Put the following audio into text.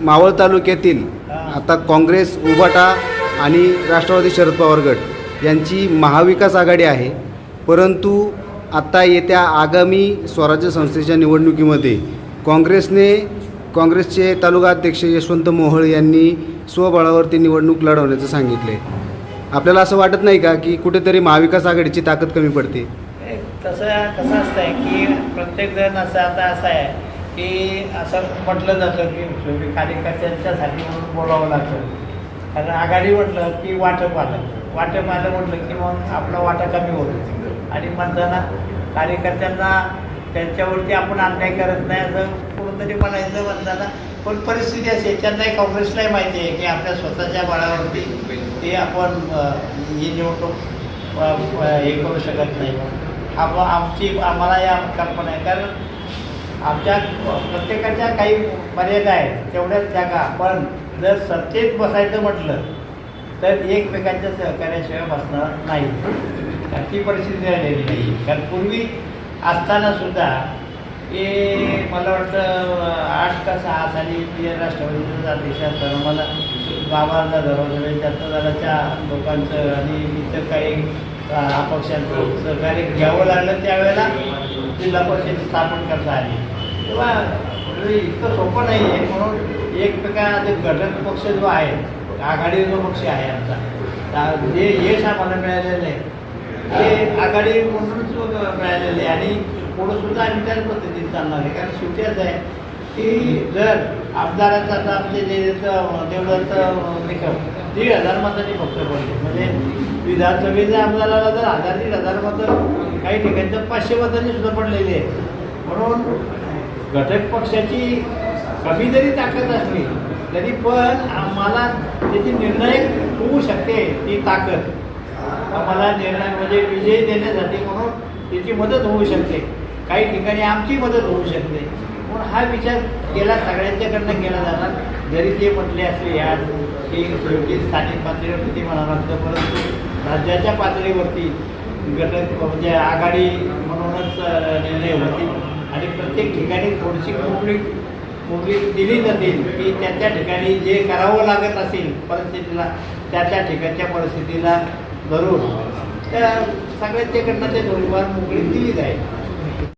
मावळ तालुक्यातील आता काँग्रेस उभाटा आणि राष्ट्रवादी शरद पवार गट यांची महाविकास आघाडी आहे. परंतु आता येत्या आगामी स्वराज्य संस्थेच्या निवडणुकीमध्ये काँग्रेसने काँग्रेसचे तालुका अध्यक्ष यशवंत मोहोळ यांनी स्वबळावरती निवडणूक लढवण्याचं सांगितले आपल्याला असं वाटत नाही का की कुठेतरी महाविकास आघाडीची ताकद कमी पडते? तसं कसं असतं आहे की प्रत्येक जण असं आता असं आहे. ते असं म्हटलं जातं की कार्यकर्त्यांच्यासाठी म्हणून बोलावं लागतं. कारण आघाडी म्हटलं की वाटप आलं. वाटप आलं म्हटलं की मग आपला वाटा कमी होतो. आणि म्हणताना कार्यकर्त्यांना त्यांच्यावरती आपण अन्याय करत नाही असं कोणतरी म्हणायचं म्हणताना. पण परिस्थिती अशी आहे त्यांनाही काँग्रेसलाही माहिती आहे की आपल्या स्वतःच्या बळावरती ते आपण ही निवडणूक हे करू शकत नाही. आप आमची आम्हाला या कल्पना आहे. कारण आमच्या प्रत्येकाच्या काही मर्यादा आहेत तेवढ्याच जागा. पण जर सत्तेत बसायचं म्हटलं तर एकमेकांच्या सहकार्याशिवाय बसणार नाही. अशी परिस्थिती राहिलेली नाही. कारण पूर्वी असताना सुद्धा हे मला वाटतं आठ का सहा साली मी राष्ट्रवादीचा अध्यक्ष असताना मला गावाला दरवाजा जनतादलाच्या लोकांचं आणि इतर काही अपक्षांचं सहकार्य घ्यावं लागलं त्यावेळेला जिल्हा परिषद स्थापन करता आली. तेव्हा इतकं सोपं नाही आहे म्हणून एकमेका जे घटक पक्ष जो आहे आघाडी जो पक्ष आहे आमचा जे यश आम्हाला मिळालेलं आहे ते आघाडी म्हणूनच मिळालेलं आहे. आणि पुढं सुद्धा आम्ही त्याच पद्धतीने चालणार आहे. कारण शेवटी असं आहे की जर आमदाराचं आता आमचे जे देवदत्त निकम दीड हजार मतांनी फक्त पडले. म्हणजे विधानसभेच्या आमदाराला जर हजार दीड हजार मतं काही ठिकाणी तर पाचशे मतांनी सुद्धा पडलेली आहे म्हणून घटक पक्षाची कमी जरी ताकद असली तरी पण आम्हाला त्याची निर्णय होऊ शकते ती ताकद. आम्हाला निर्णय म्हणजे विजय देण्यासाठी म्हणून त्याची मदत होऊ शकते. काही ठिकाणी आमची मदत होऊ शकते. म्हणून हा विचार केला सगळ्यांच्याकडनं केला जाणार. जरी ते म्हटले असले आज की शेवटी स्थानिक पातळीवरती ते म्हणावं लागतं परंतु राज्याच्या पातळीवरती घटक म्हणजे आघाडी म्हणूनच निर्णय होती प्रत्येक ठिकाणी थोडीशी कुठली मोकळी दिली जातील की त्या त्या ठिकाणी जे करावं लागत असेल परिस्थितीला त्या त्या ठिकाणच्या परिस्थितीला धरून त्या सगळ्यांच्याकडनं ते थोडीफार मोकळी दिली जाईल.